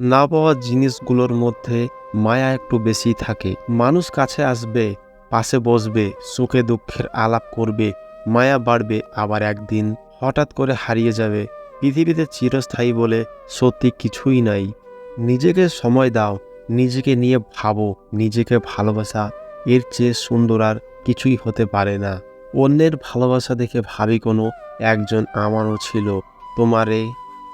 না পাওয়া জিনিসগুলোর মধ্যে মায়া একটু বেশি থাকে। মানুষ কাছে আসবে, পাশে বসবে, সুখে দুঃখের আলাপ করবে, মায়া বাড়বে, আবার একদিন হঠাৎ করে হারিয়ে যাবে। পৃথিবীতে চিরস্থায়ী বলে সত্যি কিছুই নাই। নিজেকে সময় দাও, নিজেকে নিয়ে ভাবো, নিজেকে ভালোবাসা, এর চেয়ে সুন্দর আর কিছুই হতে পারে না। অন্যের ভালোবাসা দেখে ভাবি কোনো একজন আমারও ছিল। তোমারে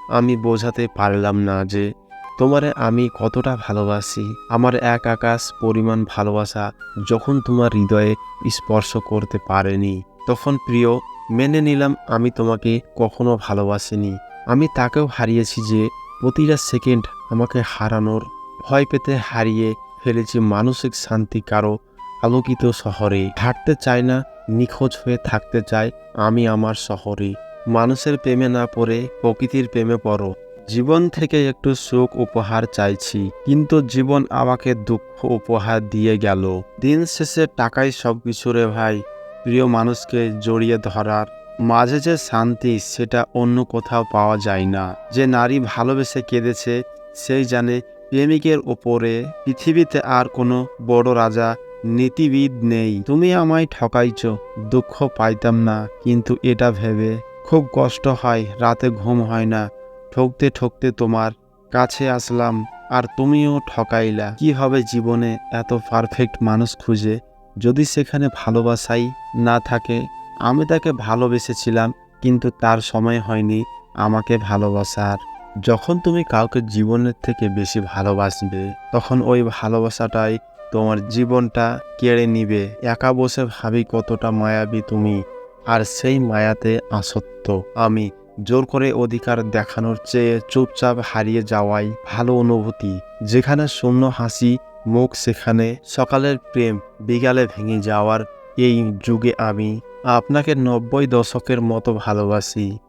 আমি বোঝাতে পারলাম না যে তোমারে আমি কতটা ভালোবাসি। আমার এক আকাশ পরিমাণ ভালোবাসা যখন তোমার হৃদয়ে স্পর্শ করতে পারেনি। তখন প্রিয়, মেনে নিলাম আমি তোমাকে কখনো ভালোবাসিনি। আমি তাকেও হারিয়েছি যে প্রতিটা সেকেন্ড আমাকে হারানোর ভয় পেতে হারিয়ে ফেলেছি মানসিক শান্তি কারও আলোকিত শহরে। হাঁটতে চাই না, নিখোঁজ হয়ে থাকতে চাই আমি আমার শহরে। মানুষের প্রেমে না পড়ে, প্রকৃতির প্রেমে পড়ো। জীবন থেকে একটু সুখ উপহার চাইছি, কিন্তু জীবন আমাকে দুঃখ উপহার দিয়ে গেল। দিন শেষে টাকাই সব কিছু রে ভাই। প্রিয় মানুষকে জড়িয়ে ধরার মাঝে যে শান্তি, সেটা অন্য কোথাও পাওয়া যায় না। যে নারী ভালোবেসে কেঁদেছে, সেই জানে প্রেমিকের ওপরে পৃথিবীতে আর কোনো বড় রাজা নীতিবিদ নেই। তুমি আমায় ঠকাইছ, দুঃখ পাইতাম না, কিন্তু এটা ভেবে খুব কষ্ট হয়, রাতে ঘুম হয় না। ঠকতে ঠকতে তোমার কাছে আসলাম, আর তুমিও ঠকাইলা। কি হবে জীবনে এত পারফেক্ট মানুষ খুঁজে? যদি সেখানে ভালোবাসাই না থাকে, আমি তাকে ভালোবেসেছিলাম, কিন্তু তার সময় হয়নি আমাকে ভালোবাসার। যখন তুমি কাউকে জীবনের থেকে বেশি ভালোবাসবে, তখন ওই ভালোবাসাটাই তোমার জীবনটা কেড়ে নিবে। একা বসে ভাবি কতটা মায়াবী তুমি, আর সেই মায়াতে আসক্ত আমি। জোর করে অধিকার দেখানোর চেয়ে চুপচাপ হারিয়ে যাওয়াই ভালো অনুভূতি। যেখানে শূন্য হাসি, মুখ সেখানে সকালের প্রেম, বিকালে ভেঙে যাওয়ার এই যুগে আমি আপনাকে নব্বই দশকের মতো ভালোবাসি।